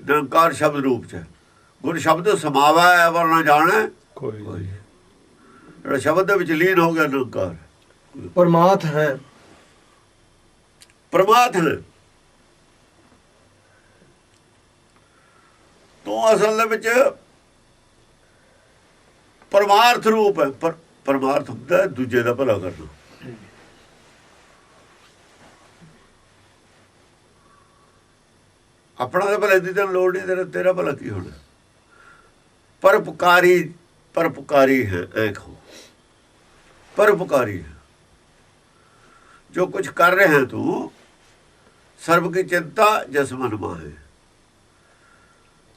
ਨਿਰੰਕਾਰ ਸ਼ਬਦ ਰੂਪ ਚ। ਹੈ। ਗੁਰ ਸ਼ਬਦ ਸਮਾਵਾ ਹੈ ਵਰਨਾ ਜਾਣੈ। ਕੋਈ ਜਿਹੜਾ ਸ਼ਬਦ ਦੇ ਵਿੱਚ ਲੀਨ ਹੋ ਗਿਆ ਨਿਰੰਕਾਰ। ਪਰਮਾਤ ਹੈ। ਪ੍ਰਮਾਤ ਹੈ ਤੋਂ ਅਸਲ ਦੇ ਵਿੱਚ ਪਰਮਾਰਥ ਰੂਪ ਹੈ। ਪਰ ਪਰਮਾਰਥ ਹੁੰਦਾ ਦੂਜੇ ਦਾ ਭਲਾ ਕਰਨਾ। ਆਪਣਾ ਤਾਂ ਭਲੇ ਦੀ ਤਾਂ ਲੋੜ ਨਹੀਂ, ਤੇਰਾ ਤੇਰਾ ਭਲਾ ਕੀ ਹੋਣਾ? ਪਰਪਕਾਰੀ ਪਰਪਕਾਰੀ ਹੈ, ਐ ਪਰਪਕਾਰੀ ਜੋ ਕੁਝ ਕਰ ਰਹੇ ਤੂੰ, ਸਰਬ ਕੀ ਚਿੰਤਾ ਜਸ ਮਨ ਮਾਹੇ।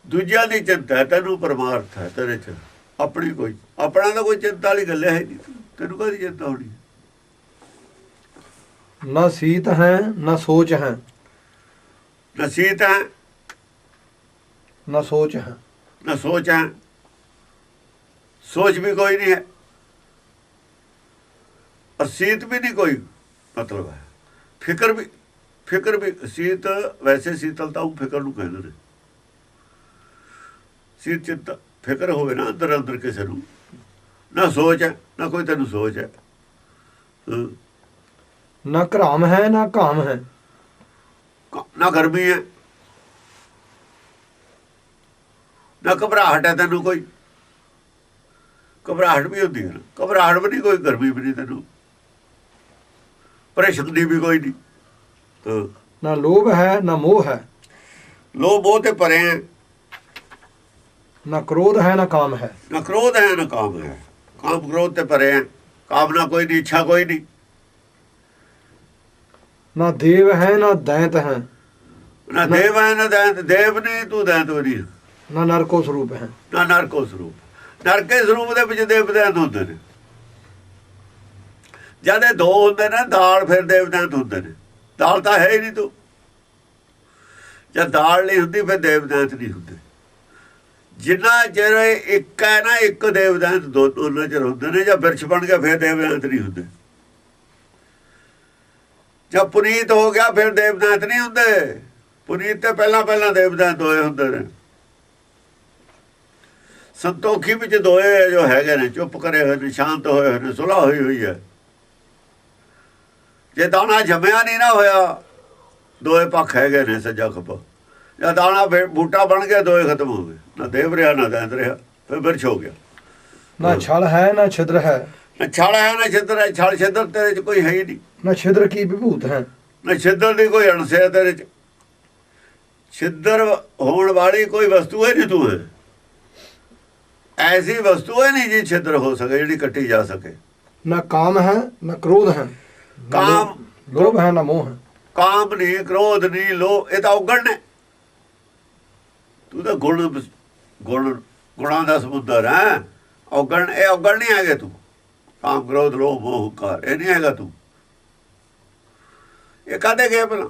ਦੂਜਿਆਂ ਦੀ ਚਿੰਤਾ ਤੈਨੂੰ ਪਰਮਾਰਥ ਹੈ, ਤੇਰੇ ਚ ਆਪਣੀ ਕੋਈ, ਆਪਣਾ ਤਾਂ ਕੋਈ ਚਿੰਤਾ ਵਾਲੀ ਗੱਲ ਹੈ ਨਹੀਂ। ਤੈਨੂੰ ਕਾਹਦੀ ਚਿੰਤਾ ਹੋਣੀ? ਨਾ ਸੀਤ ਹੈ, ਨਾ ਸੋਚ ਹੈ। ਨਸੀਤ ਹੈ ਨਾ ਸੋਚ ਹੈ। ਨਾ ਸੋਚ ਹੈ। ਸੋਚ ਵੀ ਕੋਈ ਨਹੀਂ ਹੈ ਔਰ ਸੀਤ ਵੀ ਨਹੀਂ ਕੋਈ ਮਤਲਬ ਹੈ। ਫਿਕਰ ਵੀ ਫਿਕਰ ਵੀ ਸੀਤ ਵੈਸੇ ਸੀਤਲਤਾ ਉਹ ਫਿਕਰ ਨੂੰ ਕਹਿੰਦੇ ਨੇ। ਸੀਤ ਚਿੰਤਾ ਫਿਕਰ ਹੋਵੇ ਨਾ ਅੰਦਰ ਅੰਦਰ ਕਿਸੇ ਨੂੰ। ਨਾ ਸੋਚ ਹੈ ਨਾ ਕੋਈ ਤੈਨੂੰ ਸੋਚ ਹੈ। ਨਾ ਘਰਾਮ ਹੈ ਨਾ ਕਾਮ ਹੈ। ਨਾ ਗਰਮੀ ਹੈ ਨਾ ਘਬਰਾਹਟ ਹੈ ਤੈਨੂੰ ਕੋਈ। ਘਬਰਾਹਟ ਵੀ ਹੁੰਦੀ ਹੈ ਘਬਰਾਹਟ ਵੀ ਨਹੀਂ ਕੋਈ ਗਰਮੀ ਵੀ ਨਹੀਂ ਤੈਨੂੰ। ਪਰੇਸ਼ਾਨੀ ਵੀ ਕੋਈ ਨਹੀਂ। ਨਾ ਲੋਭ ਹੈ ਨਾ ਮੋਹ ਹੈ। ਲੋਭ ਉਹ ਤੇ ਪਰੇ ਹੈ। ਨਾ ਕ੍ਰੋਧ ਹੈ ਨਾ ਕਾਮ ਹੈ। ਨਾ ਕ੍ਰੋਧ ਹੈ ਨਾ ਕਾਮ ਹੈ। ਕਾਮ ਕ੍ਰੋਧ ਤੇ ਪਰੇ ਹੈ। ਕਾਮਨਾ ਕੋਈ ਨਹੀਂ ਇੱਛਾ ਕੋਈ ਨਹੀਂ। ਨਾ ਦੇਵ ਹੈ ਨਾ ਦੈਂਤ ਹੈ। ਨਾ ਦੇਵ ਹੈ ਨਾ ਦੈਂਤ। ਦੇਵ ਨਹੀਂ ਤੂੰ ਦੈਂਤ ਵੀ ਨਹੀਂ। ਨਾ ਨਰਕੋ ਸਰੂਪ ਹੈ। ਨਾ ਨਰਕੋ ਸਰੂਪ। ਨਰਕੇ ਸਰੂਪ ਦੇ ਵਿੱਚ ਦੇਵਦੈਂਤ ਹੁੰਦੇ ਨੇ। ਜਦ ਇਹ ਦੋ ਹੁੰਦੇ ਨੇ ਦਾਲ ਫਿਰ ਦੇਵਦੈਂਤ ਹੁੰਦੇ ਨੇ। ਦਾਲ ਤਾਂ ਹੈ ਹੀ ਨਹੀਂ ਤੂੰ। ਜਦ ਦਾਲ ਨਹੀਂ ਹੁੰਦੀ ਫਿਰ ਦੇਵਦੈਂਤ ਨਹੀਂ ਹੁੰਦੇ। ਜਿੰਨਾ ਚਿਰ ਇੱਕ ਹੈ ਨਾ ਇੱਕ ਦੇਵਦੈਂਤ ਦੋ ਉਹਨਾਂ ਚਿਰ ਹੁੰਦੇ ਨੇ ਜਾਂ ਬਿਰਛ ਬਣ ਗਿਆ ਫਿਰ ਦੇਵਦੈਂਤ ਨਹੀਂ ਹੁੰਦੇ। ਜਦ ਪੁਨੀਤ ਹੋ ਗਿਆ, ਫਿਰ ਦੇਵਦੈਂਤ ਨਹੀਂ ਹੁੰਦੇ। ਪੁਨੀਤ ਤੇ ਪਹਿਲਾਂ ਪਹਿਲਾਂ ਦੇਵਦੈਂਤ ਹੋਏ ਹੁੰਦੇ ਨੇ। ਸੰਤੋਖੀ ਵਿੱਚ ਦੋਏ ਜੋ ਹੈਗੇ ਨੇ, ਚੁੱਪ ਕਰੇ ਹੋਏ ਨੇ, ਸ਼ਾਂਤ ਹੋਏ ਹੋਏ ਨੇ ਸੁਲਾ ਹੋਈ ਹੋਈ ਹੈ। ਜੇ ਦਾਣਾ ਜੰਮਿਆ ਨਹੀਂ ਨਾ ਹੋਇਆ, ਦੋਏ ਪੱਖ ਹੈਗੇ ਨੇ ਸੱਜਾ ਖੱਬਾ। ਜਾਂ ਦਾਣਾ ਫਿਰ ਬੂਟਾ ਬਣ ਗਿਆ, ਦੋਏ ਖਤਮ ਹੋ ਗਏ। ਨਾ ਦੇਵ ਰਿਹਾ, ਨਾ ਦੈਂਤ ਰਿਹਾ, ਫਿਰ ਬਿਰਛ ਹੋ ਗਿਆ। ਨਾ ਛਲ ਹੈ, ਨਾ ਛਿਦਰ ਹੈ। ਛਾਲ ਹੈ ਨਾ ਛਿੱਦਰ ਹੈ ਛਾਲ ਛਿੱਦਰ ਤੇਰੇ ਚ ਕੋਈ ਹੈ ਹੀ ਨਹੀਂ। ਨਾ ਛਿਦਰ ਕੀ ਵਿਭੂਤ ਹੈ? ਨਾ ਛਿੱਦਰ ਦੀ ਕੋਈ ਅਣਸ ਹੈ ਤੇਰੇ ਚ। ਛਿੱਦਰ ਹੋਣ ਵਾਲੀ ਕੋਈ ਵਸਤੂ ਹੈ ਨਹੀਂ ਤੂੰ। ਹੈ ਐਸੀ ਵਸਤੂ ਹੈ ਨਹੀਂ ਜੀ ਛਿੱਦਰ ਹੋ ਸਕੇ ਜਿਹੜੀ ਕੱਟੀ ਜਾ ਸਕੇ। ਨਾ ਕਾਮ ਹੈ ਨਾ ਕ੍ਰੋਧ ਹੈ। ਕਾਮ ਲੋਭ ਹੈ ਨਾ ਮੋਹ ਹੈ। ਕਾਮ ਨਹੀਂ ਕ੍ਰੋਧ ਨਹੀਂ ਲੋ ਇਹ ਤਾਂ ਔਗਣ ਨੇ ਤੂੰ ਤਾਂ ਗੁਣ ਗੁਣ ਗੁਣਾਂ ਦਾ ਸਮੁੰਦਰ ਹੈ। ਔਗਣ ਇਹ ਔਗਣ ਨਹੀਂ ਹੈਗੇ ਤੂੰ। ਕਾਮ ਕ੍ਰੋਧ ਲੋਭ ਮੋਹ ਹੰਕਾਰ ਇਹ ਨਹੀਂ ਹੈਗਾ ਤੂੰ। ਇਹ ਕਾਦੇ ਗਏ ਭਲਾ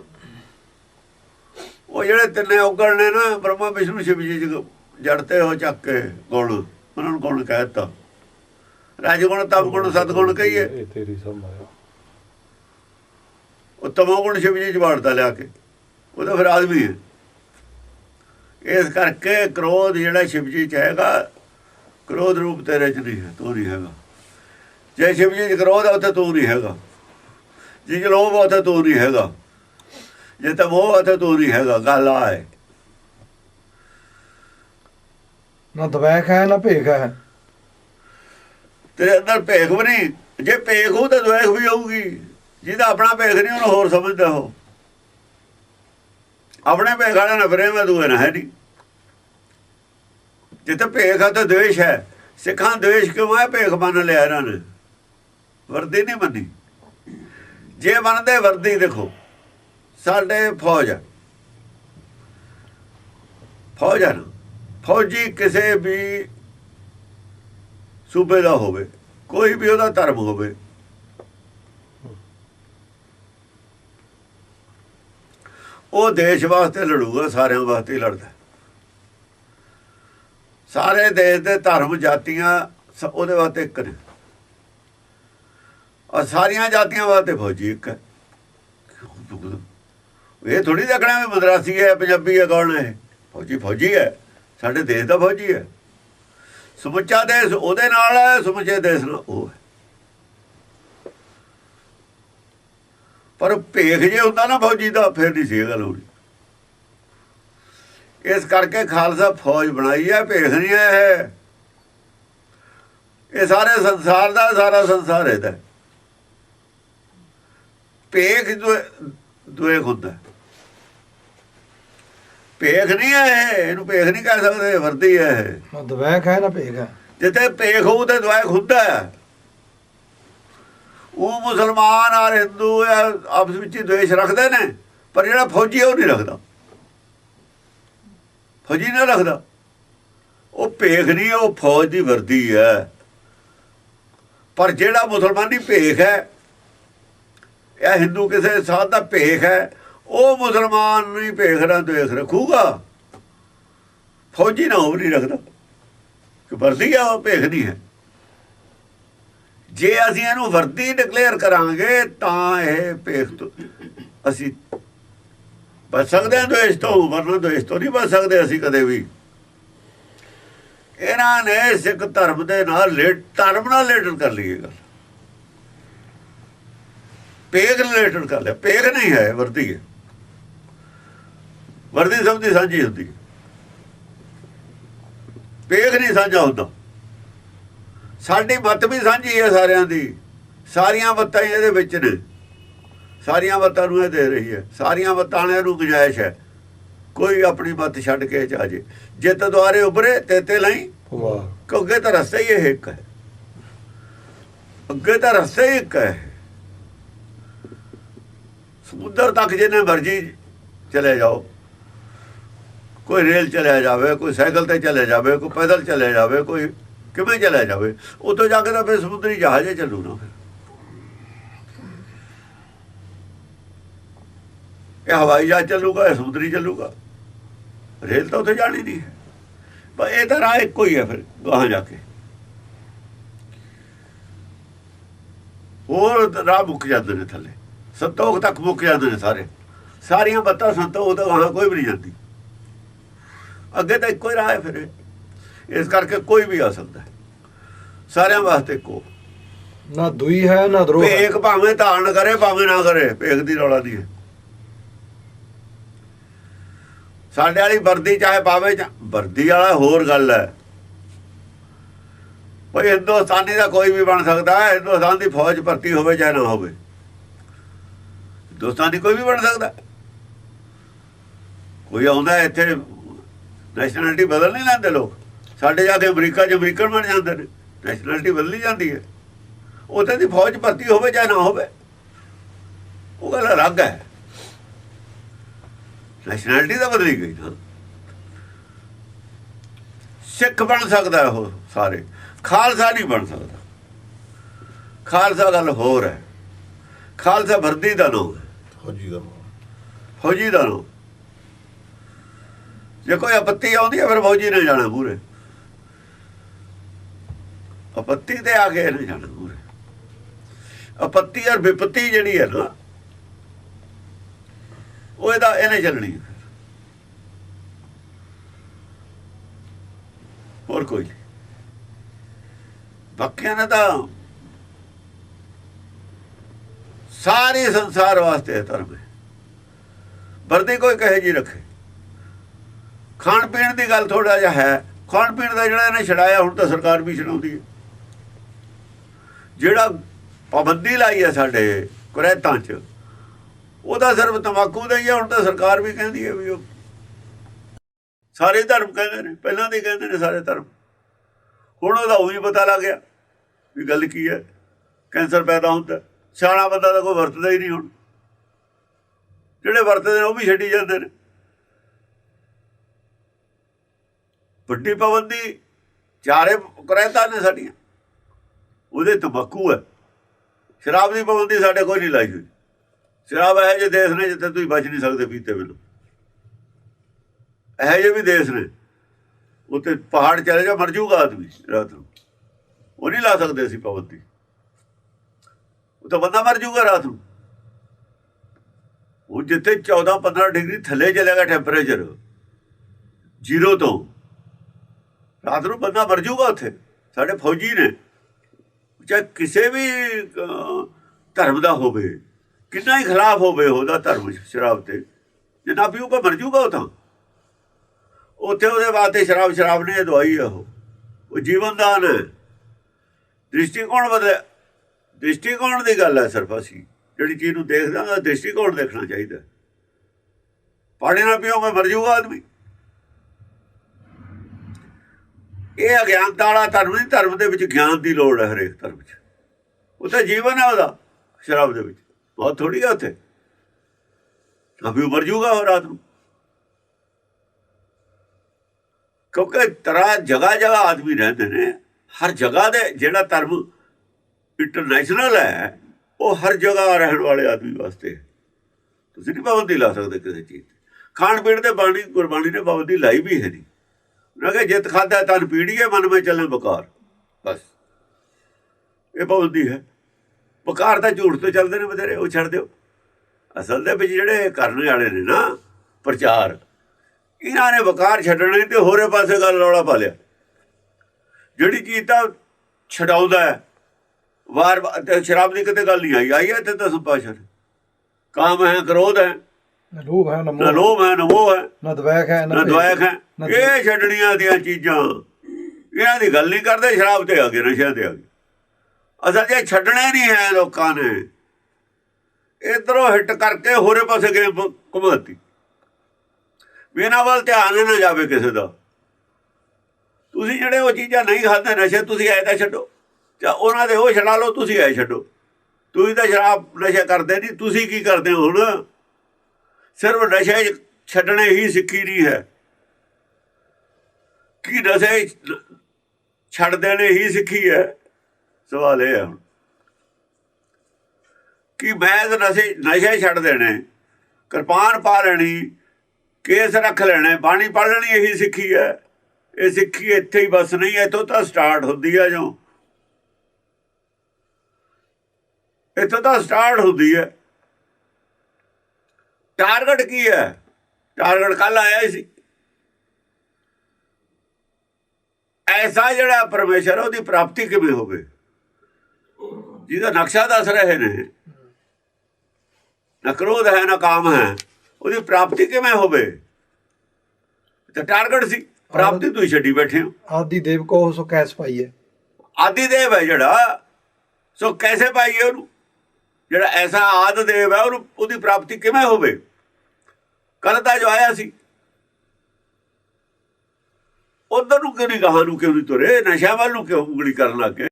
ਉਹ ਜਿਹੜੇ ਤਿੰਨੇ ਔਗਣ ਨੇ ਨਾ ਬ੍ਰਹਮਾ ਵਿਸ਼ਨੂੰ ਸ਼ਿਵ ਜੀ ਜੜਤੇ ਹੋ ਚੱਕ ਕੇ ਗੁਣ ਉਹਨਾਂ ਨੂੰ ਗੁਣ ਕਹਿਤਾ ਰਾਜ ਗੁਣ ਤਪ ਗੁਣ ਸਤ ਗੁਣ ਕਹੀਏ ਤੇਰੀ ਸਮਝ ਆ। ਉਹ ਤਮੋ ਗੁਣ ਸ਼ਿਵ ਜੀ ਚ ਵਾੜਤਾ ਲਿਆ ਕੇ। ਉਹ ਤਾਂ ਫਿਰ ਆਦਮੀ ਹੈ। ਇਸ ਕਰਕੇ ਕ੍ਰੋਧ ਜਿਹੜਾ ਸ਼ਿਵ ਜੀ ਚ ਹੈਗਾ ਕ੍ਰੋਧ ਰੂਪ ਤੇਰੇ ਚ ਨਹੀਂ ਹੈ ਤੂੰ ਨਹੀਂ ਹੈਗਾ। ਜੇ ਸ਼ਿਵ ਜੀ ਚ ਕ੍ਰੋਧ ਹੈ ਉੱਥੇ ਤੂੰ ਨਹੀਂ ਹੈਗਾ। ਜੇ ਲੋਭ ਉੱਥੇ ਤੂੰ ਨਹੀਂ ਹੈਗਾ। ਜੇ ਤਾਂ ਮੋਹ ਹੈ ਉੱਥੇ ਤੂੰ ਨਹੀਂ ਹੈਗਾ ਗੱਲ ਆ ਹੈ। ਨਾ ਦਵੈਖ ਹੈ ਨਾ ਭੇਖ ਹੈ। ਤੇਰੇ ਅੰਦਰ ਭੇਖ ਵੀ ਨਹੀਂ। ਜੇ ਭੇਖ ਹੋ ਤਾਂ ਦੁਆਖ ਵੀ ਹੋਊਗੀ। ਜਿਹਦਾ ਆਪਣਾ ਭੇਖ ਨਹੀਂ ਉਹਨੂੰ ਹੋਰ ਸਮਝਦਾ ਹੋ ਆਪਣੇ ਭੇਖ ਵਾਲਾ ਨਾ ਫਰੇ ਮੈਂ ਦੂਏ ਨਾ ਹੈ ਨਹੀਂ। ਜਿੱਥੇ ਭੇਖ ਹੈ ਤਾਂ ਦਵੇਸ਼ ਹੈ। ਸਿੱਖਾਂ ਦਵੇਸ਼ ਕਿਉਂ ਹੈ? ਭੇਖ ਮੰਨ ਲਿਆ ਇਹਨਾਂ ਨੇ। ਵਰਦੀ ਨਹੀਂ ਮੰਨੀ ਜੇ ਮੰਨਦੇ ਵਰਦੀ ਦੇਖੋ, ਸਾਡੇ ਫੌਜ ਹੈ ਫੌਜ ਹੈ ਨਾ। ਫੌਜੀ ਕਿਸੇ ਵੀ ਸੂਬੇ ਦਾ ਹੋਵੇ, ਕੋਈ ਵੀ ਉਹਦਾ ਧਰਮ ਹੋਵੇ। ਉਹ ਦੇਸ਼ ਵਾਸਤੇ ਲੜੂਗਾ, ਸਾਰਿਆਂ ਵਾਸਤੇ ਲੜਦਾ। ਸਾਰੇ ਦੇਸ਼ ਦੇ ਧਰਮ, ਜਾਤੀਆਂ, ਸ- ਉਹਦੇ ਵਾਸਤੇ ਇੱਕ ਨੇ। ਔਰ ਸਾਰੀਆਂ ਜਾਤੀਆਂ ਵਾਸਤੇ ਫੌਜੀ ਇੱਕ ਹੈ। ਇਹ ਥੋੜੀ ਦੇਖਣਾ ਵੀ ਮਦਰਾਸੀ ਹੈ, ਪੰਜਾਬੀ ਹੈ, ਕੌਣ ਹੈ। ਫੌਜੀ ਫੌਜੀ ਹੈ। ਸਾਡੇ ਦੇਸ਼ ਦਾ ਫੌਜੀ ਹੈ। ਸਮੁੱਚਾ ਦੇਸ਼ ਉਹਦੇ ਨਾਲ ਹੈ, ਸਮੁੱਚੇ ਦੇਸ਼ ਨਾਲ ਉਹ ਹੈ। ਪਰ ਭੇਖ ਜੇ ਹੁੰਦਾ ਨਾ ਫੌਜੀ ਦਾ, ਫਿਰ ਨਹੀਂ ਸੀ ਇਹ ਗੱਲ ਹੋਣੀ। ਇਸ ਕਰਕੇ ਖਾਲਸਾ ਫੌਜ ਬਣਾਈ ਹੈ, ਭੇਖ ਨਹੀਂ ਹੈ ਇਹ। ਸਾਰੇ ਸੰਸਾਰ ਦਾ, ਸਾਰਾ ਸੰਸਾਰ ਇਹਦਾ ਹੈ। ਭੇਖ ਦੁਏ ਹੁੰਦਾ। ਭੇਖ ਨਹੀਂ ਹੈ ਇਹ, ਇਹਨੂੰ ਭੇਖ ਨਹੀਂ ਕਹਿ ਸਕਦੇ ਵਰਦੀ ਹੈ ਇਹ। ਨਾ ਦਵੈਕ ਹੈ ਨਾ ਹੈ। ਜਿੱਥੇ ਭੇਖ ਹੋਊ ਤੇ ਦੁਆਇ ਹੁੰਦਾ ਹੈ। ਉਹ ਮੁਸਲਮਾਨ ਔਰ ਹਿੰਦੂ ਆਪਸ ਵਿੱਚ ਹੀ ਰੱਖਦੇ ਨੇ ਪਰ ਜਿਹੜਾ ਫੌਜੀ ਉਹ ਨਹੀਂ ਰੱਖਦਾ। ਫੌਜੀ ਨਹੀਂ ਰੱਖਦਾ। ਉਹ ਭੇਖ ਨਹੀਂ ਉਹ ਫੌਜ ਦੀ ਵਰਦੀ ਹੈ। ਪਰ ਜਿਹੜਾ ਮੁਸਲਮਾਨੀ ਭੇਖ ਹੈ ਇਹ ਹਿੰਦੂ ਕਿਸੇ ਸਾਧ ਦਾ ਭੇਖ ਹੈ, ਉਹ ਮੁਸਲਮਾਨ ਨਹੀਂ ਭੇਖ ਨਾਲ ਦੁਆਇਸ਼ ਰੱਖੂਗਾ। ਫੌਜੀ ਨਾ ਉਹ ਨਹੀਂ ਰੱਖਦਾ। ਕਿ ਵਰਦੀ ਆ, ਉਹ ਭੇਖ ਨਹੀਂ ਹੈ। ਜੇ ਅਸੀਂ ਇਹਨੂੰ ਵਰਦੀ ਡਿਕਲੇਅਰ ਕਰਾਂਗੇ, ਤਾਂ ਇਹ ਭੇਖ ਤੋਂ ਅਸੀਂ ਬਚ ਸਕਦੇ ਹਾਂ ਦੋਸ਼ ਤੋਂ, ਵਰਨਾ ਦੋਸ਼ ਤੋਂ ਨਹੀਂ ਬਚ ਸਕਦੇ ਅਸੀਂ ਕਦੇ ਵੀ। ਇਹਨਾਂ ਨੇ ਸਿੱਖ ਧਰਮ ਦੇ ਨਾਲ ਲੇਟ, ਧਰਮ ਨਾਲ ਰਿਲੇਟਡ ਕਰ ਲਈ ਇਹ ਗੱਲ। ਪੇਗ ਰਿਲੇਟਡ ਕਰ ਲਿਆ। ਪੇਗ ਨਹੀਂ ਹੈ ਵਰਦੀ ਹੈ। ਵਰਦੀ ਸਭ ਦੀ ਸਾਂਝੀ ਹੁੰਦੀ ਹੈ। ਪੇਗ ਨਹੀਂ ਸਾਂਝਾ ਹੁੰਦਾ। ਸਾਡੀ ਮੱਤ ਵੀ ਸਾਂਝੀ ਹੈ ਸਾਰਿਆਂ ਦੀ। ਸਾਰੀਆਂ ਮੱਤਾਂ ਇਹਦੇ ਵਿੱਚ ਨੇ। ਸਾਰੀਆਂ ਮੱਤਾਂ ਨੂੰ ਇਹ ਦੇ ਰਹੀ ਹੈ। ਸਾਰੀਆਂ ਮੱਤਾਂ ਵਾਲਿਆਂ ਨੂੰ ਗੁੰਜਾਇਸ਼ ਹੈ। ਕੋਈ ਆਪਣੀ ਮੱਤ ਛੱਡ ਕੇ ਜਾ। ਜੇ ਜਿੱਤ ਦੁਆਰੇ ਉਭਰੇ ਤੇ ਤੇ ਲਈ। ਵਾਹ। ਕਿਉਂਕਿ ਤਾਂ ਰਸਤਾ ਹੀ ਇਹ ਇੱਕ ਹੈ। ਅੱਗੇ ਤਾਂ ਰਸਤਾ ਹੀ ਇੱਕ ਹੈ। ਸਮੁੰਦਰ ਤੱਕ ਜਿੰਨੇ ਮਰਜ਼ੀ ਚਲੇ ਜਾਓ। ਕੋਈ ਰੇਲ ਚਲਿਆ ਜਾਵੇ, ਕੋਈ ਸਾਈਕਲ ਤੇ ਚਲੇ ਜਾਵੇ, ਕੋਈ ਪੈਦਲ ਚਲੇ ਜਾਵੇ, ਕੋਈ ਕਿਵੇਂ ਚਲੇ ਜਾਵੇ, ਉੱਥੋਂ ਜਾ ਕੇ ਤਾਂ ਫਿਰ ਸਮੁੰਦਰੀ ਜਹਾਜ਼ੇ ਚੱਲੂ ਨਾ ਫਿਰ। ਇਹ ਹਵਾਈ ਜਹਾਜ਼ ਚੱਲੂਗਾ, ਇਹ ਸਮੁੰਦਰੀ ਚੱਲੂਗਾ। ਰੇਲ ਤਾਂ ਉੱਥੇ ਜਾਣੀ ਨਹੀਂ। ਹੈ ਪਰ ਇਹ ਤਾਂ ਰਾਹ ਇੱਕੋ ਹੀ ਹੈ ਫਿਰ, ਗਾਹਾਂ ਜਾ ਕੇ। ਹੋਰ ਰਾਹ ਮੁੱਕ ਜਾਂਦੇ ਨੇ ਥੱਲੇ। ਸੰਤੋਖ ਤੱਕ ਮੁੱਕ ਜਾਂਦੇ ਨੇ ਸਾਰੇ। ਸਾਰੀਆਂ ਬੱਤਾਂ ਸੰਤੋਖ ਤੋਂ ਗਾਹਾਂ ਕੋਈ ਵੀ ਨਹੀਂ ਜਾਂਦੀ। ਅੱਗੇ ਤਾਂ ਇੱਕੋ ਹੀ ਰਾਹ ਹੈ ਫਿਰ। ਇਸ ਕਰਕੇ ਕੋਈ ਵੀ ਆ ਸਕਦਾ ਹੈ। ਸਾਰਿਆਂ ਵਾਸਤੇ ਇੱਕੋ। ਨਾ ਦੁਈ ਹੈ ਨਾ ਦਰੋਹ ਹੈ। ਭੇਖ ਭਾਵੇਂ ਧਾਰਨ ਕਰੇ ਭਾਵੇਂ ਨਾ ਕਰੇ ਭੇਖ ਦੀ ਰੌਲਾ ਹੈ। ਸਾਡੇ ਵਾਲੀ ਵਰਦੀ ਚਾਹੇ ਪਾਵੇ ਚਾ- ਵਰਦੀ ਵਾਲਾ ਹੋਰ ਗੱਲ ਹੈ। ਭਈ ਹਿੰਦੁਸਤਾਨੀ ਦਾ ਕੋਈ ਵੀ ਬਣ ਸਕਦਾ ਹੈ ਹਿੰਦੁਸਤਾਨ ਦੀ ਫੌਜ ਭਰਤੀ ਹੋਵੇ ਚਾਹੇ ਨਾ ਹੋਵੇ। ਦੋਸਤਾਂ ਦੀ ਕੋਈ ਵੀ ਬਣ ਸਕਦਾ। ਕੋਈ ਆਉਂਦਾ ਇੱਥੇ ਨੈਸ਼ਨੈਲਿਟੀ ਬਦਲ ਨਹੀਂ ਲੈਂਦੇ ਲੋਕ। ਸਾਡੇ ਜਾ ਕੇ ਅਮਰੀਕਾ 'ਚ ਅਮਰੀਕਨ ਬਣ ਜਾਂਦੇ ਨੇ ਨੈਸ਼ਨੈਲਿਟੀ ਬਦਲੀ ਜਾਂਦੀ ਹੈ। ਉੱਥੇ ਦੀ ਫੌਜ ਭਰਤੀ ਹੋਵੇ ਜਾਂ ਨਾ ਹੋਵੇ, ਉਹ ਗੱਲ ਅਲੱਗ ਹੈ। ਨੈਸ਼ਨੈਲਿਟੀ ਤਾਂ ਬਦਲੀ ਗਈ ਨਾ। ਸਿੱਖ ਬਣ ਸਕਦਾ ਉਹ ਸਾਰੇ, ਖਾਲਸਾ ਨਹੀਂ ਬਣ ਸਕਦਾ। ਖਾਲਸਾ ਗੱਲ ਹੋਰ ਹੈ। ਖਾਲਸਾ ਵਰਦੀ ਦਾ ਨਾਮ ਹੈ। ਫੌਜੀ ਦਾ ਫੌਜੀ ਦਾ ਨਾਮ ਜੇ ਕੋਈ ਆਪੱਤੀ ਆਉਂਦੀ ਹੈ ਫਿਰ ਫੌਜੀ ਨੇ ਜਾਣਾ ਪੂਰੇ। ਆਪੱਤੀ ਤੇ ਆ ਕੇ ਨਹੀਂ ਜਾਣਾ ਪੂਰੇ। ਆਪੱਤੀ ਔਰ ਵਿਪੱਤੀ ਜਿਹੜੀ ਹੈ ਨਾ, ਉਹ ਇਹਦਾ ਇਹਨੇ ਚੱਲਣੀ ਫਿਰ। ਹੋਰ ਕੋਈ ਬਾਕੀਆਂ ਨੇ ਤਾਂ ਸਾਰੇ ਸੰਸਾਰ ਵਾਸਤੇ ਇਹ ਧਰਮ ਹੈ। ਵਰਦੀ ਕੋਈ ਕਹੇ ਜੀ ਰੱਖੇ। ਖਾਣ ਪੀਣ ਦੀ ਗੱਲ ਥੋੜਾ ਜਿਹਾ ਹੈ। ਖਾਣ ਪੀਣ ਦਾ ਜਿਹੜਾ ਇਹਨੇ ਛਡਾਇਆ, ਹੁਣ ਤਾਂ ਸਰਕਾਰ ਵੀ ਛਡਾਉਂਦੀ ਹੈ। ਜਿਹੜਾ ਪਾਬੰਦੀ ਲਾਈ ਹੈ ਸਾਡੇ ਕੁਰੈਤਾਂ 'ਚ, ਉਹਦਾ ਸਿਰਫ ਤਮਾਕੂ ਦਾ ਹੀ ਹੈ, ਹੁਣ ਤਾਂ ਸਰਕਾਰ ਵੀ ਕਹਿੰਦੀ ਹੈ ਵੀ ਉਹ ਸਾਰੇ ਧਰਮ ਕਹਿੰਦੇ ਨੇ, ਪਹਿਲਾਂ ਦੇ ਕਹਿੰਦੇ ਨੇ ਸਾਰੇ ਧਰਮ। ਹੁਣ ਉਹਦਾ ਉਹ ਵੀ ਪਤਾ ਲੱਗ ਗਿਆ ਵੀ ਗੱਲ ਕੀ ਹੈ। ਕੈਂਸਰ ਪੈਦਾ ਹੁੰਦਾ। ਸਿਆਣਾ ਬੰਦਾ ਤਾਂ ਕੋਈ ਵਰਤਦਾ ਹੀ ਨਹੀਂ ਹੁਣ। ਜਿਹੜੇ ਵਰਤਦੇ ਨੇ ਉਹ ਵੀ ਛੱਡੀ ਜਾਂਦੇ ਨੇ। ਵੱਡੀ ਪਾਬੰਦੀ ਚਾਰੇ ਕੁਰੈਤਾਂ ਨੇ ਸਾਡੀਆਂ। ਉਹਦੇ ਤੰਬਾਕੂ ਹੈ। ਸ਼ਰਾਬ ਦੀ ਪਾਬੰਦੀ ਸਾਡੇ ਕੋਈ ਨਹੀਂ ਲਾਈ ਹੋਈ। ਸ਼ਰਾਬ ਹੈ ਜੇ ਦੇਸ਼ ਨੇ ਜਿੱਥੇ ਤੁਸੀਂ ਬਚ ਨਹੀਂ ਸਕਦੇ ਪੀਤੇ ਬਿਨਾਂ। ਇਹ ਜੇ ਵੀ ਦੇਸ਼ ਨੇ। ਉੱਤੇ ਪਹਾੜ ਚਲੇ ਜਾ ਮਰ ਜਾਊਗਾ ਆਦਮੀ ਰਾਤ ਨੂੰ। ਉਹ ਨਹੀਂ ਲਾ ਸਕਦੇ ਅਸੀਂ ਪਾਬੰਦੀ ਤਾਂ ਬੰਦਾ ਮਰ ਜਾਊਗਾ ਰਾਤ ਨੂੰ। ਉਹ ਜਿੱਥੇ 14 15 ਡਿਗਰੀ ਥੱਲੇ ਚਲੇਗਾ ਟੈਂਪਰੇਚਰ ਜ਼ੀਰੋ ਤੋਂ। ਰਾਤ ਨੂੰ ਬੰਦਾ ਮਰ ਜਾਊਗਾ ਉੱਥੇ। ਸਾਡੇ ਫੌਜੀ ਨੇ। ਚਾਹੇ ਕਿਸੇ ਵੀ ਧਰਮ ਦਾ ਹੋਵੇ, ਕਿੰਨਾ ਹੀ ਖਿਲਾਫ ਹੋਵੇ ਉਹਦਾ ਧਰਮ ਸ਼ਰਾਬ ਤੇ, ਜੇ ਨਾ ਪੀਊਗਾ, ਮਰ ਜਾਊਗਾ ਉਹ ਤਾਂ। ਉੱਥੇ ਉਹਦੇ ਵਾਸਤੇ ਸ਼ਰਾਬ ਸ਼ਰਾਬ ਨੇ ਦਵਾਈ ਹੈ ਉਹ। ਉਹ ਜੀਵਨ ਦਾਨ ਦ੍ਰਿਸ਼ਟੀਕੋਣ ਬਦਲ ਦ੍ਰਿਸ਼ਟੀਕੋਣ ਦੀ ਗੱਲ ਹੈ ਸਿਰਫ ਅਸੀਂ। ਜਿਹੜੀ ਚੀਜ਼ ਨੂੰ ਦੇਖਦੇ ਹਾਂ, ਉਹਦਾ ਦ੍ਰਿਸ਼ਟੀਕੋਣ ਦੇਖਣਾ ਚਾਹੀਦਾ ਪਾਣੀ ਨਾਲ ਪੀਓਗੇ ਮਰ ਜਾਊਗਾ ਆਦਮੀ। ਇਹ ਅਗਿਆਨਤਾ ਵਾਲਾ ਧਰਮ ਨਹੀਂ, ਧਰਮ ਦੇ ਵਿੱਚ ਗਿਆਨ ਦੀ ਲੋੜ ਹੈ ਹਰੇਕ ਧਰਮ 'ਚ। ਉੱਥੇ ਜੀਵਨ ਹੈ ਉਹਦਾ, ਸ਼ਰਾਬ ਦੇ ਵਿੱਚ। ਬਹੁਤ ਥੋੜੀ ਹੈ ਉੱਥੇ। ਅਭੀ ਉਮਰ ਜੂਗਾ ਉਹ ਰਾਤ ਨੂੰ ਕਿਉਂਕਿ ਤਰਾ ਜਗ੍ਹਾ ਜਗ੍ਹਾ ਆਦਮੀ ਰਹਿੰਦੇ ਨੇ, ਹਰ ਜਗ੍ਹਾ ਦੇ ਜਿਹੜਾ ਧਰਮ ਇੰਟਰਨੈਸ਼ਨਲ ਹੈ, ਉਹ ਹਰ ਜਗ੍ਹਾ ਰਹਿਣ ਵਾਲੇ ਆਦਮੀ ਵਾਸਤੇ। ਤੁਸੀਂ ਨਹੀਂ ਪਾਬੰਦੀ ਲਾ ਸਕਦੇ ਕਿਸੇ ਚੀਜ਼ ਤੇ। ਖਾਣ ਪੀਣ ਤੇ ਬਾਣੀ, ਗੁਰਬਾਣੀ ਨੇ ਪਾਬੰਦੀ ਲਾਈ ਵੀ ਹੈ ਨਹੀਂ। ਉਹਨਾਂ ਕਿ ਜਿੱਤ ਖਾਦਾ ਤਨ ਪੀੜੀਏ ਮਨ ਵਿੱਚ ਚੱਲਣ ਬਕਾਰ। ਬਸ। ਇਹ ਪਾਬੰਦੀ ਹੈ। ਬਕਾਰ ਤਾਂ ਝੂਠ ਤੋਂ ਚੱਲਦੇ ਨੇ ਬਥੇਰੇ, ਉਹ ਛੱਡ ਦਿਓ। ਅਸਲ ਦੇ ਵਿੱਚ ਜਿਹੜੇ ਕਰਨ ਵਾਲੇ ਨੇ ਨਾ, ਪ੍ਰਚਾਰ, ਇਹਨਾਂ ਨੇ ਵਕਾਰ ਛੱਡਣੇ ਤੇ ਹੋਰੇ ਪਾਸੇ ਗੱਲ ਰੌਲਾ ਪਾ ਲਿਆ। ਜਿਹੜੀ ਚੀਜ਼ ਤਾਂ ਛਡਾਉਂਦਾ ਹੈ ਵਾਰ ਤੇ ਸ਼ਰਾਬ ਦੀ ਕਿਤੇ ਗੱਲ ਨਹੀਂ ਆਈ। ਆਈ ਹੈ ਤੇ ਤਾਂ ਸੰਪਾਸ਼ਨ ਕਾਮ ਹੈ ਕ੍ਰੋਧ ਹੈ। ਨਾ ਲੋਭ ਹੈ ਨਾ ਮੋਹ। ਲੋਭ ਹੈ ਨਾ ਮੋਹ ਹੈ। ਨਾ ਦਵੈਕ ਹੈ ਨਾ ਇਹ ਛੱਡਣੀਆਂ ਦੀਆਂ ਚੀਜ਼ਾਂ। ਇਹਨਾਂ ਦੀ ਗੱਲ ਨਹੀਂ ਕਰਦੇ ਸ਼ਰਾਬ ਤੇ ਆ ਗਏ ਨਸ਼ਿਆਂ ਤੇ ਆ ਗਏ। ਅਸਲ ਜੇ ਛੱਡਣੇ ਨਹੀਂ ਹੈ ਲੋਕਾਂ ਨੇ। ਇਧਰੋਂ ਹਿੱਟ ਕਰਕੇ ਹੋਰੇ ਪਾਸੇ ਗਏ ਘੁਮਾਤੀ। ਇਹਨਾਂ ਵੱਲ ਧਿਆਨ ਨਾ ਜਾਵੇ ਕਿਸੇ ਦਾ। ਤੁਸੀਂ ਜਿਹੜੇ ਉਹ ਚੀਜ਼ਾਂ ਨਹੀਂ ਖਾਂਦੇ ਨਸ਼ੇ ਤੁਸੀਂ ਐ ਤਾਂ ਛੱਡੋ। ਜਾਂ ਉਹਨਾਂ ਦੇ ਉਹ ਛਡਾ ਲਓ, ਤੁਸੀਂ ਐ ਛੱਡੋ। ਤੁਸੀਂ ਤਾਂ ਸ਼ਰਾਬ ਨਸ਼ਾ ਕਰਦੇ ਨਹੀਂ, ਤੁਸੀਂ ਕੀ ਕਰਦੇ ਹੋ ਹੁਣ? ਸਿਰਫ ਨਸ਼ੇ ਛੱਡਣੇ ਹੀ ਸਿੱਖੀ ਨਹੀਂ ਹੈ। ਕੀ ਨਸ਼ੇ ਛੱਡ ਦੇਣੇ ਹੀ ਸਿੱਖੀ ਹੈ? ਸਵਾਲ ਇਹ ਹੈ ਹੁਣ। ਕਿ ਮੈਂ ਤਾਂ ਨਸ਼ੇ ਨਸ਼ੇ ਛੱਡ ਦੇਣੇ? ਕਿਰਪਾਨ ਪਾ ਲੈਣੀ, ਕੇਸ ਰੱਖ ਲੈਣੇ, ਬਾਣੀ ਪੜ੍ਹ ਲੈਣੀ ਇਹੀ ਸਿੱਖੀ ਹੈ। ਇਹ ਸਿੱਖੀ ਇੱਥੇ ਹੀ ਬਸ ਨਹੀਂ, ਇੱਥੋਂ ਤਾਂ ਸਟਾਰਟ ਹੁੰਦੀ ਹੈ ਜੋ। ਇੱਥੋਂ ਤਾਂ ਸਟਾਰਟ ਹੁੰਦੀ ਹੈ। ਟਾਰਗੇਟ ਕੀ ਹੈ? ਟਾਰਗੇਟ ਕੱਲ ਆਇਆ ਸੀ। ਐਸਾ ਜਿਹੜਾ ਪਰਮੇਸ਼ਰ ਉਹਦੀ ਪ੍ਰਾਪਤੀ ਕਿਵੇਂ ਹੋਵੇ? ਜਿਹਦਾ ਨਕਸ਼ਾ ਦੱਸ ਰਹੇ ਨੇ। ਨਾ ਕ੍ਰੋਧ ਹੈ ਨਾ ਕਾਮ ਹੈ ਉਹਦੀ ਪ੍ਰਾਪਤੀ ਕਿਵੇਂ ਹੋਵੇ? ਤੇ ਟਾਰਗੇਟ ਸੀ। ਪ੍ਰਾਪਤੀ ਤੁਸੀਂ ਛੱਡੀ ਬੈਠੇ ਹੋ। ਆਦਿ ਦੇਵ ਕੋ ਸੋ ਕੈਸ ਪਾਈਏ ਆਦਿ ਦੇਵ ਹੈ ਜਿਹੜਾ ਸੋ ਕੈਸੇ ਪਾਈਏ ਉਹਨੂੰ? ਜਿਹੜਾ ਐਸਾ ਆਦ ਦੇਵ ਹੈ, ਉਹਨੂੰ ਉਹਦੀ ਪ੍ਰਾਪਤੀ ਕਿਵੇਂ ਹੋਵੇ? ਕੱਲ ਤਾਂ ਜੋ ਆਇਆ ਸੀ। ਉਧਰ ਨੂੰ ਕਿਉਂ ਨਹੀਂ ਗਾਹਾਂ ਨੂੰ ਕਿਉਂ ਨਹੀਂ ਤੁਰੇ? ਨਸ਼ਾ ਵੱਲ ਨੂੰ ਕਿਉਂ ਉਂਗਲੀ ਕਰਨ ਲੱਗੇ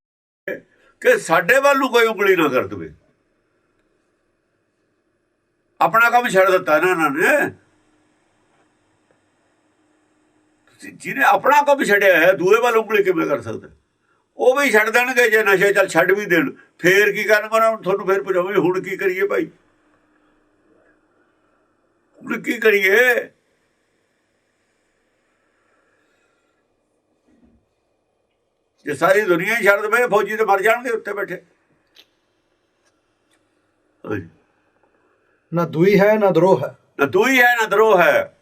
ਕਿ ਸਾਡੇ ਵੱਲ ਨੂੰ ਕੋਈ ਉਂਗਲੀ ਨਾ ਕਰ ਦਵੇ। ਆਪਣਾ ਕੰਮ ਛੱਡ ਦਿੱਤਾ ਨਾ ਇਹਨਾਂ ਨੇ। ਜਿਹਨੇ ਆਪਣਾ ਕੰਮ ਛੱਡਿਆ ਹੈ, ਦੂਏ ਵੱਲ ਉਂਗਲੀ ਕਿਵੇਂ ਕਰ ਸਕਦਾ? ਉਹ ਵੀ ਛੱਡ ਦੇਣਗੇ ਜੇ ਨਸ਼ੇ ਚੱਲ ਛੱਡ ਵੀ ਦੇਣ। ਫੇਰ ਕੀ ਕਰਨਗੇ ਉਹਨਾਂ ਨੂੰ ਤੁਹਾਨੂੰ ਫੇਰ ਪੁੱਛੋਗੇ ਹੁਣ ਕੀ ਕਰੀਏ ਭਾਈ? ਹੁਣ ਕੀ ਕਰੀਏ? ਜੇ ਸਾਰੀ ਦੁਨੀਆ ਹੀ ਛੱਡ ਦੇਵੇ ਫੌਜੀ ਤੇ ਮਰ ਜਾਣਗੇ ਉੱਤੇ ਬੈਠੇ। ਨਾ ਦੁਈ ਹੈ ਨਾ ਦਰੋਹ ਹੈ। ਨਾ ਹੀ ਹੈ ਨਾ ਦਰੋਹ ਹੈ।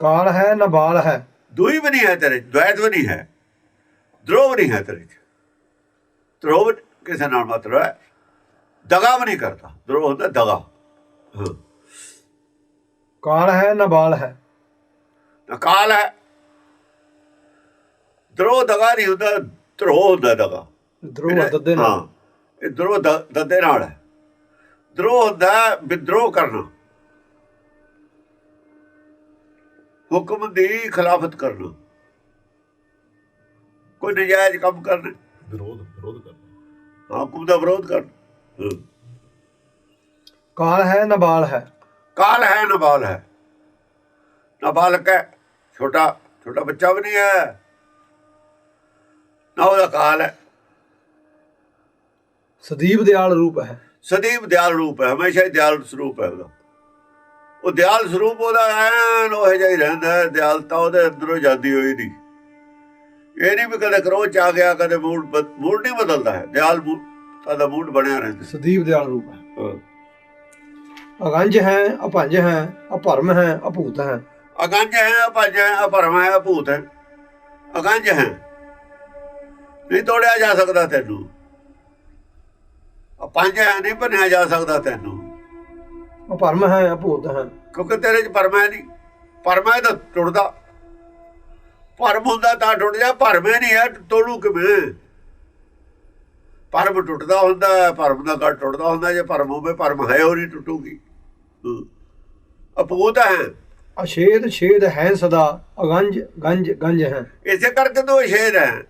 ਕਾਲ ਹੈ ਨਾ ਬਾਲ ਹੈ। ਦੂਈ ਵੀ ਨਹੀਂ ਹੈ ਤੇਰੇ ਦ્વੈਤ ਵੀ ਨਹੀਂ ਹੈ ਦਰੋਹ ਵੀ ਨਹੀਂ ਹੈ ਤੇਰੇ 'ਚ। ਦਰੋਹ ਵੀ ਕਿਸੇ ਨਾਲ ਮਤਲਬ ਹੈ ਦਗਾ ਵੀ ਨਹੀਂ ਕਰਦਾ। ਦਰੋਹ ਹੁੰਦਾ ਦਗਾ। ਕਾਲ ਹੈ ਨਾ ਬਾਲ ਹੈ? ਅਕਾਲ ਹੈ। ਦਰੋਹ ਦਗਾ ਨਹੀਂ ਹੁੰਦਾ ਦਰੋਹ ਹੁੰਦਾ ਦਗਾ। ਦਰੋਹ ਦੱਦੇ ਨਾਲ। ਹਾਂ। ਇਹ ਦਰੋਹ ਦੱਦੇ ਨਾਲ ਹੈ। ਦਰੋਹ ਹੁੰਦਾ ਵਿਦਰੋਹ ਕਰਨਾ। ਹੁਕਮ ਦੀ ਖਿਲਾਫਤ ਕਰਨਾ। ਕੋਈ ਨਜਾਇਜ਼ ਕੰਮ ਕਰਨਾ। ਵਿਰੋਧ ਵਿਰੋਧ ਕਰਨਾ। ਹੁਕਮ ਦਾ ਵਿਰੋਧ ਕਰਨਾ। ਕਾਲ ਹੈ ਨਾ ਬਾਲ ਹੈ? ਕਾਲ ਹੈ ਨਾਬਾਲ ਹੈ। ਨਾਬਾਲਕ ਹੈ ਛੋਟਾ ਛੋਟਾ ਬੱਚਾ ਵੀ ਨਹੀਂ ਹੈ। ਨਾ ਉਹਦਾ ਕਾਲ ਹੈ। ਸਦੀਵ ਦਿਆਲ ਰੂਪ ਹੈ। ਸਦੀਵ ਦਿਆਲ ਰੂਪ ਹੈ ਹਮੇਸ਼ਾ ਹੀ ਦਿਆਲ ਸਰੂਪ ਹੈ ਉਹਦਾ। ਉਹ ਦਿਆਲ ਸਰੂਪ ਉਹਦਾ ਐਨ ਉਹ ਜਿਹਾ ਹੀ ਰਹਿੰਦਾ ਹੈ ਦਿਆਲਤਾ ਉਹਦੇ ਅੰਦਰੋਂ ਜਾਂਦੀ ਹੋਈ ਨਹੀਂ। ਇਹ ਨਹੀਂ ਵੀ ਕਦੇ ਕਰੋਚ ਆ ਗਿਆ ਕਦੇ ਮੂਡ ਮੂਡ ਨਹੀਂ ਬਦਲਦਾ ਹੈ। ਦਿਆਲ ਮੂਡ ਦਾ ਮੂਡ ਬਣਿਆ ਰਹਿੰਦਾ ਸਦੀਵ ਦਿਆਲ ਰੂਪ ਹੈ। ਅਗੰਜ ਹੈ ਅਭੰਜ ਹੈ ਅਪਰਮ ਹੈ ਅਭੂਤ ਹੈ। ਅਗੰਜ ਹੈ ਅਪੰਜ ਹੈ ਅਪਰਮ ਹੈ ਅਭੂਤ ਹੈ। ਅਗੰਜ ਹੈ। ਨਹੀਂ ਤੋੜਿਆ ਜਾ ਸਕਦਾ ਤੈਨੂੰ। ਅਪੰਜ ਹੈ ਨਹੀਂ ਬਣਿਆ ਜਾ ਸਕਦਾ ਤੈਨੂੰ। ਅਪਰਮ ਹੈ ਅਭੂਤ ਹੈ। ਕਿਉਂਕਿ ਤੇਰੇ ਚ ਪਰਮ ਹੈ ਨਹੀਂ। ਪਰਮ ਹੈ ਤਾਂ ਟੁੱਟਦਾ। ਪਰਮ ਹੁੰਦਾ ਤਾਂ ਟੁੱਟ ਜਾ ਭਰਮ ਹੀ ਨਹੀਂ ਹੈ ਤੋੜੂ ਕਿਵੇਂ? ਪਰਮ ਟੁੱਟਦਾ ਹੁੰਦਾ ਹੈ, ਭਰਮ ਦਾ ਘਟ ਟੁੱਟਦਾ ਹੁੰਦਾ ਜੇ ਭਰਮ ਹੋਵੇ ਭਰਮ ਹੈ ਉਹ ਨਹੀਂ ਟੁੱਟੂਗੀ। ਅਪੂਤ ਹੈ। ਅਛੇਦ ਛੇਦ ਹੈ ਸਦਾ ਅਗੰਜ ਗੰਜ ਗੰਜ ਹੈ। ਇਸੇ ਕਰਕੇ ਤੂੰ ਛੇਦ ਹੈ।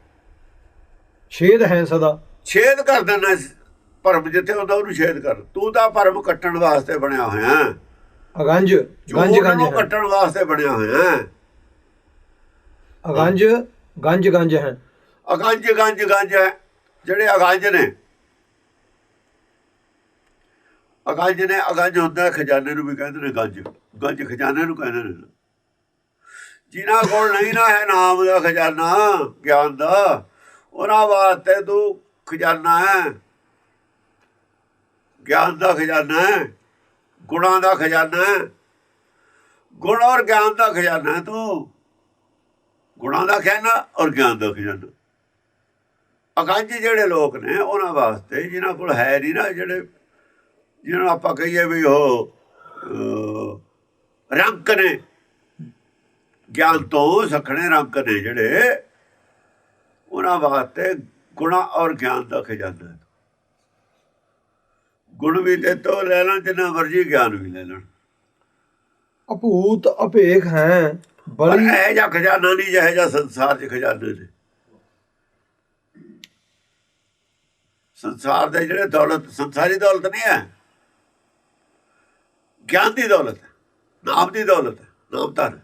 ਛੇਦ ਹੈ ਸਦਾ। ਛੇਦ ਕਰ ਇਸ ਭਰਮ ਜਿੱਥੇ ਹੁੰਦਾ ਉਹਨੂੰ ਛੇਦ ਕਰ। ਤੂੰ ਤਾਂ ਭਰਮ ਕੱਟਣ ਵਾਸਤੇ ਬਣਿਆ ਹੋਇਆ ਹੈ। ਅਗੰਜ ਗੰਜ ਗੰਜ ਹੈ। ਕੱਟਣ ਵਾਸਤੇ ਬਣਿਆ ਹੋਇਆ ਹੈ। ਅਗੰਜ ਗੰਜ ਗੰਜ ਹੈ। ਅਗੰਜ ਗੰਜ ਗੰਜ ਹੈ। ਜਿਹੜੇ ਅਗੰਜ ਨੇ। ਅਗੰਜ ਨੇ ਅਗੰਜ ਹੁੰਦਾ ਖਜ਼ਾਨੇ ਨੂੰ ਵੀ ਕਹਿੰਦੇ ਨੇ ਗੰਜ। ਗੰਜ ਖਜ਼ਾਨੇ ਨੂੰ ਕਹਿੰਦੇ ਨੇ। ਜਿਨ੍ਹਾਂ ਕੋਲ ਨਹੀਂ ਨਾ ਹੈ ਨਾਮ ਦਾ ਖਜ਼ਾਨਾ ਗਿਆਨ ਦਾ ਉਹਨਾਂ ਵਾਸਤੇ ਤੂੰ ਖਜ਼ਾਨਾ ਹੈ। ਗਿਆਨ ਦਾ ਖਜ਼ਾਨਾ ਹੈ, ਗੁਣਾਂ ਦਾ ਖਜ਼ਾਨਾ ਹੈ। ਗੁਣ ਔਰ ਗਿਆਨ ਦਾ ਖਜ਼ਾਨਾ ਹੈ ਤੂੰ। ਗੁਣਾਂ ਦਾ ਖਜ਼ਾਨਾ ਔਰ ਗਿਆਨ ਦਾ ਖਜ਼ਾਨਾ। ਅਗੰਜ ਜਿਹੜੇ ਲੋਕ ਨੇ ਉਹਨਾਂ ਵਾਸਤੇ, ਜਿਨ੍ਹਾਂ ਕੋਲ ਹੈ ਨਹੀਂ ਨਾ ਜਿਹੜੇ, ਜਿਹਨਾਂ ਨੂੰ ਆਪਾਂ ਕਹੀਏ ਵੀ ਉਹ ਰੰਕ ਨੇ। ਗਿਆਨ ਤੋਂ ਸਖਣੇ ਰੰਕ ਨੇ ਜਿਹੜੇ, ਉਹਨਾਂ ਵਾਸਤੇ ਗੁਣਾ ਔਰ ਗਿਆਨ ਦਾ ਖਜ਼ਾਨਾ ਹੈ। ਗੁਣ ਵੀ ਤੇ ਤੋਂ ਲੈ ਲੈਣ ਜਿੰਨਾ ਮਰਜ਼ੀ ਗਿਆਨ ਵੀ ਲੈ ਲੈਣ। ਅਭੂਤ ਅਭੇਖ ਹੈ ਬੜੀ ਇਹ ਜਾਂ ਖਜ਼ਾਨਾ ਨਹੀਂ ਜਿਹੇ ਜਾਂ ਸੰਸਾਰ 'ਚ ਖਜ਼ਾਨੇ ਨੇ ਸੰਸਾਰ ਦੇ ਜਿਹੜੇ ਦੌਲਤ ਸੰਸਾਰੀ ਦੌਲਤ ਨਹੀਂ ਹੈ। ਗਿਆਨ ਦੀ ਦੌਲਤ ਨਾਮ ਦੀ ਦੌਲਤ ਨਾਮ ਧਨ।